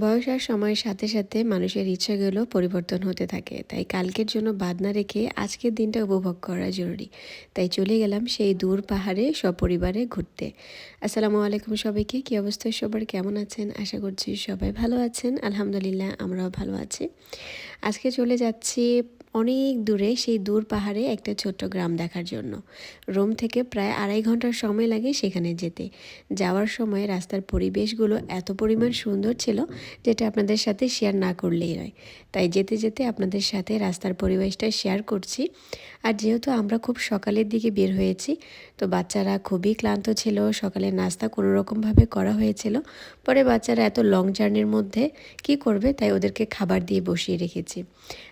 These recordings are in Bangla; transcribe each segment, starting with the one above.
বয়স আর সময়ের সাথে সাথে মানুষের ইচ্ছাগুলো পরিবর্তন হতে থাকে। তাই কালকের জন্য বাদ না রেখে আজকের দিনটা উপভোগ করা জরুরি। তাই চলে গেলাম সেই দূর পাহাড়ে সপরিবারে ঘুরতে। আসসালামু আলাইকুম সবাইকে, কী অবস্থায় সবার? কেমন আছেন? আশা করছি সবাই ভালো আছেন। আলহামদুলিল্লাহ, আমরাও ভালো আছি। আজকে চলে যাচ্ছি অনেক দূরে সেই দূর পাহাড়ে একটা ছোট্ট গ্রাম দেখার জন্য। রোম থেকে প্রায় আড়াই ঘণ্টার সময় লাগে সেখানে যেতে। যাওয়ার সময় রাস্তার পরিবেশগুলো এত পরিমাণ সুন্দর ছিল যেটা আপনাদের সাথে শেয়ার না করলেই নয়। তাই যেতে যেতে আপনাদের সাথে রাস্তার পরিবেশটা শেয়ার করছি। আর যেহেতু আমরা খুব সকালের দিকে বের হয়েছি, তো বাচ্চারা খুবই ক্লান্ত ছিল সকালে নাস্তা কোনো রকমভাবে করা হয়েছিল। পরে বাচ্চারা এত লং জার্নির মধ্যে কি করবে তাই ওদেরকে খাবার দিয়ে বসিয়ে রেখেছি।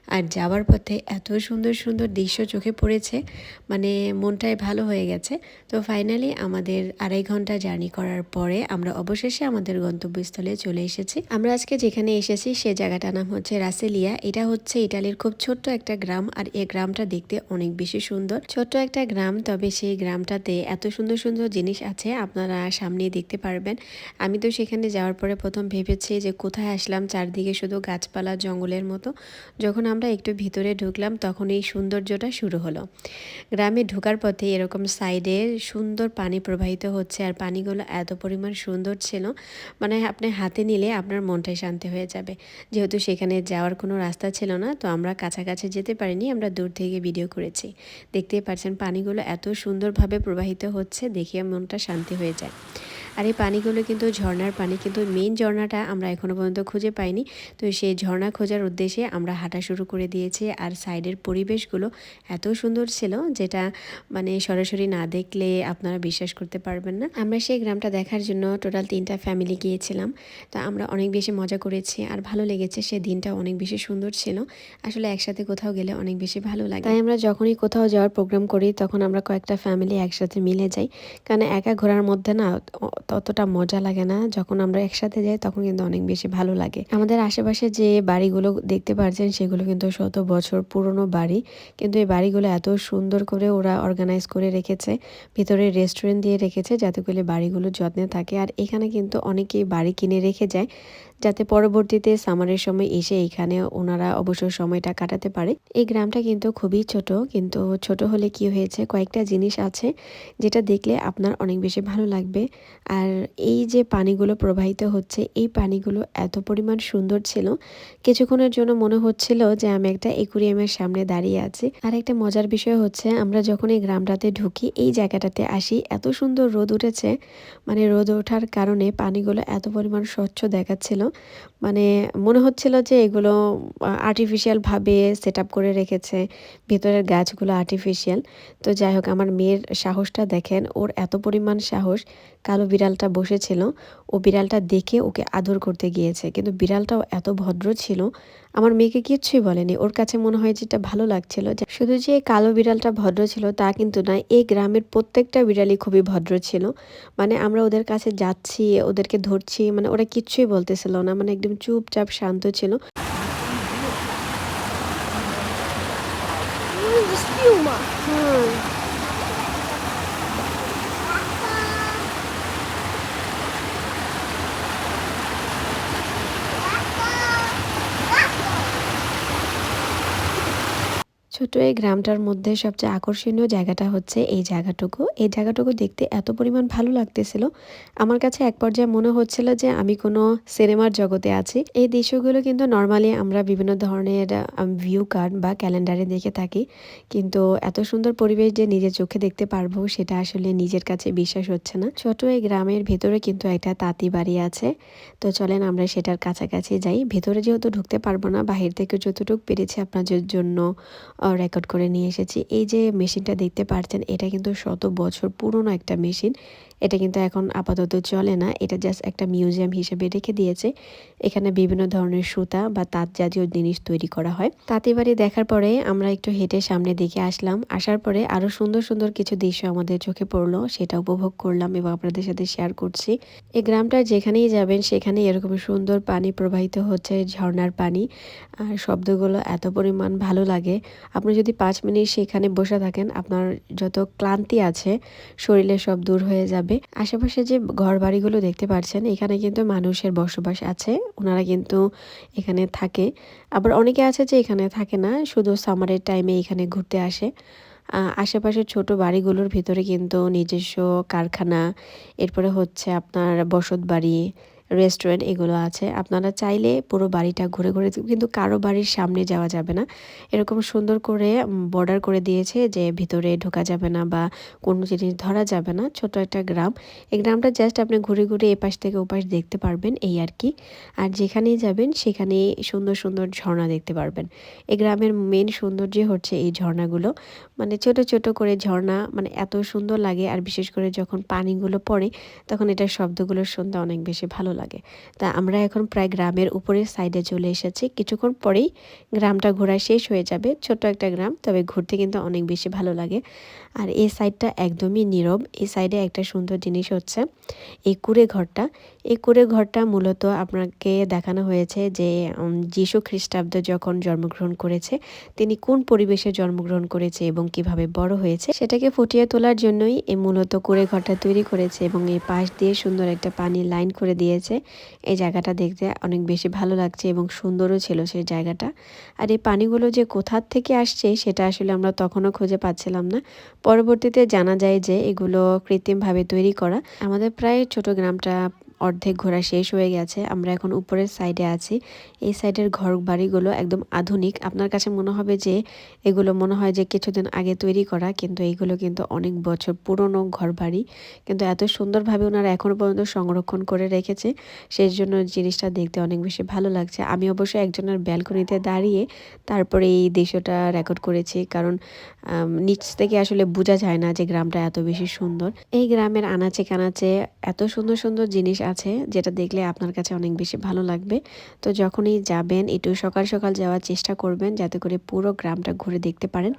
আর যাওয়ার পথে এত সুন্দর সুন্দর দৃশ্য চোখে পড়েছে মানে মনটাই ভালো হয়ে গেছে। তো ফাইনালি আমাদের আড়াই ঘণ্টা জার্নি করার পরে আমরা অবশেষে আমাদের গন্তব্যস্থলে চলে এসেছি। আমরা আজকে যেখানে এসেছি সে জায়গাটার নাম হচ্ছে রাসেলিয়া। এটা হচ্ছে ইটালির খুব ছোট্ট একটা গ্রাম আর এই গ্রামটা দেখতে অনেক বেশি সুন্দর। ছোট্ট একটা গ্রাম, তবে সেই গ্রামটাতে এত সুন্দর সুন্দর জিনিস আছে, আপনারা সামনে দেখতে পারবেন। আমি তো সেখানে যাওয়ার পরে প্রথম ভেবেছি যে কোথায় আসলাম, চারদিকে শুধু গাছপালা, জঙ্গলের মতো। যখন আমরা একটু ভিতরে ঢুকলাম, তখন এই সৌন্দর্যটা শুরু হলো। গ্রামে ঢোকার পথে এরকম সাইডে সুন্দর পানি প্রবাহিত হচ্ছে আর পানিগুলো এত পরিমাণ সুন্দর ছিল মানে আপনি হাতে নিলে আপনার মনটাই শান্তি হয়ে যাবে। যেহেতু সেখানে যাওয়ার কোনো রাস্তা ছিল না, তো আমরা কাছাকাছি যেতে পারিনি, আমরা দূর থেকে ভিডিও করেছি। দেখতেই পাচ্ছেন পানিগুলো এত সুন্দরভাবে প্রবাহিত হচ্ছে, দেখিয়ে মনটা শান্তি হয়ে যায়। আর এই পানিগুলো কিন্তু ঝর্ণার পানি, কিন্তু মেইন ঝর্ণাটা আমরা এখনও পর্যন্ত খুঁজে পাইনি। তো সেই ঝর্ণা খোঁজার উদ্দেশ্যে আমরা হাঁটা শুরু করে দিয়েছি আর সাইডের পরিবেশগুলো এত সুন্দর ছিল যেটা মানে সরাসরি না দেখলে আপনারা বিশ্বাস করতে পারবেন না। আমরা সেই গ্রামটা দেখার জন্য টোটাল তিনটা ফ্যামিলি গিয়েছিলাম। তো আমরা অনেক বেশি মজা করেছি আর ভালো লেগেছে সে দিনটা অনেক বেশি সুন্দর ছিল। আসলে একসাথে কোথাও গেলে অনেক বেশি ভালো লাগে। তাই আমরা যখনই কোথাও যাওয়ার প্রোগ্রাম করি তখন আমরা কয়েকটা ফ্যামিলি একসাথে মিলে যাই। কারণ একা ঘোরার মধ্যে না ততটা মজা লাগে না। যখন আমরা একসাথে যাই, তখন কিন্তু অনেক বেশি ভালো লাগে। আমাদের আশেপাশে যে বাড়িগুলো দেখতে পারছেন, সেগুলো কিন্তু শত বছর পুরনো বাড়ি। কিন্তু এই বাড়িগুলো এত সুন্দর করে ওরা অর্গানাইজ করে রেখেছে, ভিতরে রেস্টুরেন্ট দিয়ে রেখেছে, যাতে করে বাড়িগুলো যত্নে থাকে। আর এখানে কিন্তু অনেকেই বাড়ি কিনে রেখে যায়। যাতে পরবর্তীতে সামারের সময় এসে এখানে ওনারা অবসর সময়টা কাটাতে পারে। এই গ্রামটা কিন্তু খুবই ছোট, কিন্তু ছোট হলে কি হয়েছে, কয়েকটা জিনিস আছে যেটা দেখলে আপনার অনেক বেশি ভালো লাগবে। আর এই যে পানিগুলো প্রবাহিত হচ্ছে, এই পানিগুলো এত পরিমাণ সুন্দর ছিল। কিছুক্ষণের জন্য মনে হচ্ছিল যে আমি একটা একুরিয়ামের সামনে দাঁড়িয়ে আছি। আর একটা মজার বিষয় হচ্ছে, আমরা যখন এই গ্রামটাতে ঢুকি, এই জায়গাটাতে আসি, এত সুন্দর রোদ উঠেছে। মানে রোদ ওঠার কারণে পানিগুলো এত পরিমাণ স্বচ্ছ দেখাচ্ছিল। মানে মনে হচ্ছিল যে এগুলো আর্টিফিশিয়ালভাবে সেট আপ করে রেখেছে, ভেতরের গাছগুলো আর্টিফিশিয়াল তো যাই হোক, আমার মেয়ের সাহসটা দেখেন, ওর এত পরিমাণ সাহস, কালো বিড়ালটা বসেছিল, ও বিড়ালটা দেখে ওকে আদর করতে গিয়েছে। কিন্তু বিড়ালটাও এত ভদ্র ছিল, আমার মেয়েকে কিচ্ছুই বলেনি। ওর কাছে মনে হয় যেটা ভালো লাগছিল যে শুধু যে কালো বিড়ালটা ভদ্র ছিল তা কিন্তু নয় এই গ্রামের প্রত্যেকটা বিড়ালই খুবই ভদ্র ছিল। মানে আমরা ওদের কাছে যাচ্ছি, ওদেরকে ধরছি মানে ওরা কিচ্ছুই বলতেছিল না মানে একদম চুপচাপ শান্ত ছিল। হুম ছোট এই গ্রামটার মধ্যে সবচেয়ে আকর্ষণীয় জায়গাটা হচ্ছে এই জায়গাটুকু। এই জায়গাটুকু দেখতে এত পরিমাণ ভালো লাগতেছিল। আমার কাছে এক পর্যায়ে মনে হচ্ছিল যে আমি কোনো সিনেমার জগতে আছি। এই দৃশ্যগুলো কিন্তু নর্মালি আমরা বিভিন্ন ধরনের ভিউ কার্ড বা ক্যালেন্ডারে দেখে থাকি। কিন্তু এত সুন্দর পরিবেশ যে নিজের চোখে দেখতে পারব সেটা আসলে নিজের কাছে বিশ্বাস হচ্ছে না। ছোট এই গ্রামের ভেতরে কিন্তু একটা তাঁতি বাড়ি আছে। তো চলেন আমরা সেটার কাছাকাছি যাই। ভেতরে যেহেতু ঢুকতে পারব না, বাহির থেকে যতটুকু পেরেছি আপনাদের জন্য রেকর্ড করে নিয়ে এসেছি। এই যে মেশিনটা দেখতে পাচ্ছেন এটা কিন্তু শত বছর পুরনো একটা মেশিন এটা কিন্তু এখন আপাতত চলে না। এটা জাস্ট একটা মিউজিয়াম হিসেবে রেখে দিয়েছে। এখানে বিভিন্ন ধরনের সুতা বা তাঁত জাতীয় জিনিস তৈরি করা হয়। তাঁতিবাড়ি দেখার পরে আমরা একটু হেঁটে সামনে দিকে আসলাম। আসার পরে আরও সুন্দর সুন্দর কিছু দৃশ্য আমাদের চোখে পড়ল। সেটা উপভোগ করলাম এবং আপনাদের সাথে শেয়ার করছি। এই গ্রামটা যেখানেই যাবেন সেখানে এরকম সুন্দর পানি প্রবাহিত হচ্ছে ঝর্নার পানি। আর শব্দগুলো এত পরিমাণ ভালো লাগে। আপনি যদি পাঁচ মিনিট সেখানে বসে থাকেন, আপনার যত ক্লান্তি আছে শরীরে সব দূর হয়ে যাবে। যাবে। আশেপাশে যে ঘর বাড়িগুলো দেখতে পাচ্ছেন, এখানে কিন্তু মানুষের বসবাস আছে। ওনারা কিন্তু এখানে থাকে। আবার অনেকে আছে যে এখানে থাকে না, শুধু সামারের টাইমে এখানে ঘুরতে আসে। আশেপাশের ছোট বাড়িগুলোর ভিতরে কিন্তু নিজস্ব কারখানা, এরপরে হচ্ছে আপনার বসত বাড়ি রেস্টুরেন্ট এগুলো আছে। আপনারা চাইলে পুরো বাড়িটা ঘুরে ঘুরে কিন্তু কারও বাড়ির সামনে যাওয়া যাবে না। এরকম সুন্দর করে বর্ডার করে দিয়েছে যে ভিতরে ঢোকা যাবে না বা কোনো জিনিস ধরা যাবে না। ছোট একটা গ্রাম। এই গ্রামটা জাস্ট আপনি ঘুরে ঘুরে এপাশ থেকে ওপাশ দেখতে পারবেন এই আর কি। আর যেখানেই যাবেন সেখানে সুন্দর সুন্দর ঝর্ণা দেখতে পারবেন। এই গ্রামের মেন সৌন্দর্য হচ্ছে এই ঝর্ণাগুলো। মানে ছোট ছোট করে ঝর্ণা মানে এত সুন্দর লাগে। আর বিশেষ করে যখন পানিগুলো পড়ে, তখন এটার শব্দগুলো শুনতে অনেক বেশি ভালো লাগে। তা আমরা এখন প্রায় গ্রামের উপরের সাইডে চলে এসেছি। কিছুক্ষণ পরেই গ্রামটা ঘোরা শেষ হয়ে যাবে। ছোট একটা গ্রাম, তবে ঘুরতে কিন্তু অনেক বেশি ভালো লাগে। আর এই সাইডটা একদমই নীরব। এই সাইডে একটা সুন্দর জিনিস হচ্ছে, এই কুড়ে ঘরটা। এই কুড়ে ঘরটা মূলত আপনাকে দেখানো হয়েছে যে যীশু খ্রিস্টাব্দ যখন জন্মগ্রহণ করেছে, তিনি কোন পরিবেশে জন্মগ্রহণ করেছে এবং কীভাবে বড় হয়েছে, সেটাকে ফুটিয়ে তোলার জন্যই এই মূলত কুড়ে ঘরটা তৈরি করেছে এবং এই পাশ দিয়ে সুন্দর একটা পানির লাইন করে দিয়েছে। এই জায়গাটা দেখতে অনেক বেশি ভালো লাগছে এবং সুন্দরও ছিল সেই জায়গাটা। আর এই পানিগুলো যে কোথার থেকে আসছে, সেটা আসলে আমরা তখনও খুঁজে পাচ্ছিলাম না। পরবর্তীতে জানা যায় যে, এগুলো কৃত্রিমভাবে তৈরি করা। আমাদের প্রায় ছোট গ্রামটা অর্ধেক ঘোরা শেষ হয়ে গেছে, আমরা এখন উপরের সাইডে আছি। এই সাইডের ঘর বাড়িগুলো একদম আধুনিক। আপনার কাছে মনে হবে যে এগুলো মনে হয় যে কিছুদিন আগে তৈরি করা, কিন্তু এইগুলো কিন্তু অনেক বছর পুরনো ঘর বাড়ি। কিন্তু এত সুন্দরভাবে ওনারা এখনও পর্যন্ত সংরক্ষণ করে রেখেছে, সেই জন্য জিনিসটা দেখতে অনেক বেশি ভালো লাগছে। আমি অবশ্য একজনের ব্যালকনিতে দাঁড়িয়ে তারপরে এই দৃশ্যটা রেকর্ড করেছি, কারণ নিচ থেকে আসলে বোঝা যায় না যে গ্রামটা এত বেশি সুন্দর। এই গ্রামের আনাচে কানাচে এত সুন্দর সুন্দর জিনিস আছে, যেটা দেখলে আপনার কাছে অনেক বেশি ভালো লাগবে। তো যখনই যাবেন, একটু সকাল সকাল যাওয়ার চেষ্টা করবেন, যাতে করে পুরো গ্রামটা ঘুরে দেখতে পারেন।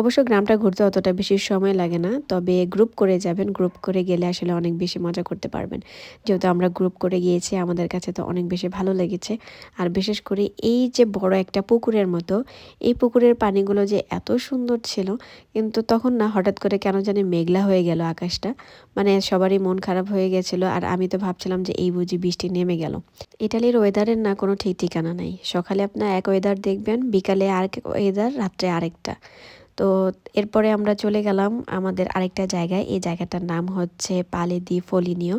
অবশ্য গ্রামটা ঘুরতে অতটা বেশি সময় লাগে না, তবে গ্রুপ করে যাবেন গ্রুপ করে গেলে আসলে অনেক বেশি মজা করতে পারবেন। যেহেতু আমরা গ্রুপ করে গিয়েছি, আমাদের কাছে তো অনেক বেশি ভালো লেগেছে। আর বিশেষ করে এই যে বড় একটা পুকুরের মতো, এই পুকুরের পানিগুলো যে এত সুন্দর ছিল, কিন্তু তখন না হঠাৎ করে কেন জানি মেঘলা হয়ে গেল আকাশটা। মানে সবারই মন খারাপ হয়ে গেছিল আর আমি তো ভাবছিলাম যে এই বুঝি বৃষ্টি নেমে গেল। ইটালির ওয়েদারের না কোনো ঠিক ঠিকানা নাই। সকালে আপনার এক ওয়েদার দেখবেন, বিকালে আরেক ওয়েদার, রাত্রে আরেকটা। তো এরপরে আমরা চলে গেলাম আমাদের আরেকটা জায়গায়। এই জায়গাটার নাম হচ্ছে পালেদি ফলিনিও।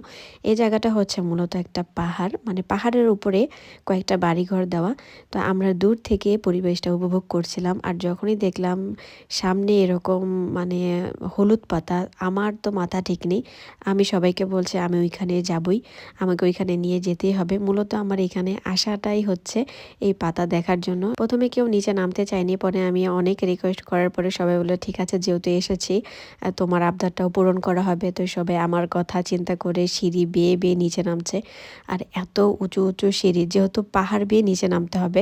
এই জায়গাটা হচ্ছে মূলত একটা পাহাড় মানে পাহাড়ের উপরে কয়েকটা বাড়িঘর দেওয়া। তো আমরা দূর থেকে পরিবেশটা উপভোগ করছিলাম আর যখনই দেখলাম সামনে এরকম মানে হলুদ পাতা, আমার তো মাথা ঠিক নেই। আমি সবাইকে বলছি, আমি ওইখানে যাবই। আমাকে ওইখানে নিয়ে যেতেই হবে। মূলত আমার এখানে আসাটাই হচ্ছে এই পাতা দেখার জন্য। প্রথমে কেউ নিচে নামতে চায়নি, পরে আমি অনেক রিকোয়েস্ট করার পরে সবাই বলল ঠিক আছে যেহেতু এসেছি তোমার আবদারটাও পূরণ করা হবে। তো সবাই আমার কথা চিন্তা করে সিঁড়ি বেয়ে বেয়ে নিচে নামছে। আর এত উঁচু উঁচু সিঁড়ি যেহেতু পাহাড় বেয়ে নিচে নামতে হবে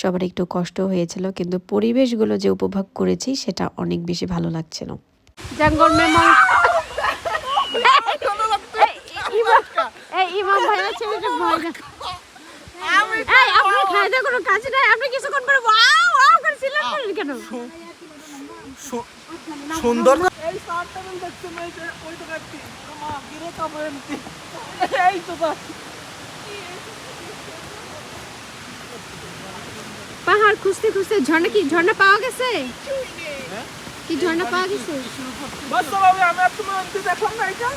সবার একটু কষ্ট হয়েছিল। কিন্তু পরিবেশগুলো যে উপভোগ করেছি সেটা অনেক বেশি ভালো লাগছিল। জঙ্গল মে এই ইমাম ভাইয়ের ছেলেটা ভয় না এই আপনার খাওয়া কোনো কাজ নাই। আপনি কিছুক্ষণ পরে ওয়াও ওয়াও করে সিলেক্ট কেন? সুন্দর এই আমি না ওই তো ব্যক্তি মা গিরে এই তো পাহাড় খুঁজতে খুঁজতে ঝর্ণা কি ঝর্ণা পাওয়া গেছে? কি ঝর্ণা পাওয়া গেছে? বাস আমি আমি আর তুমি এমতি দেখলাম না এটা?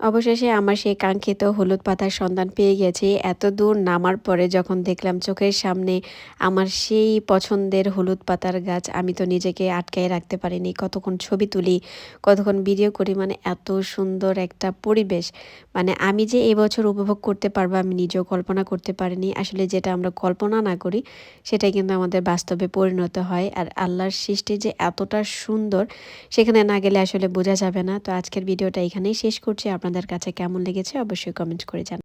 অবশেষে আমার সেই কাঙ্ক্ষিত হলুদ পাতার সন্ধান পেয়ে গেছি। এত দূর নামার পরে যখন দেখলাম চোখের সামনে আমার সেই পছন্দের হলুদ পাতার গাছ, আমি তো নিজেকে আটকায় রাখতে পারিনি। কতক্ষণ ছবি তুলি, কতক্ষণ ভিডিও করি মানে এত সুন্দর একটা পরিবেশ। মানে আমি যে এবছর উপভোগ করতে পারব, আমি নিজেও কল্পনা করতে পারিনি। আসলে যেটা আমরা কল্পনা না করি, সেটাই কিন্তু আমাদের বাস্তবে পরিণত হয়। আর আল্লাহর সৃষ্টি যে এতটা সুন্দর, সেখানে না গেলে আসলে বোঝা যাবে না। তো আজকের ভিডিওটা এখানেই শেষ করছি। আপনাদের কাছে কেমন লেগেছে অবশ্যই কমেন্ট করে জানান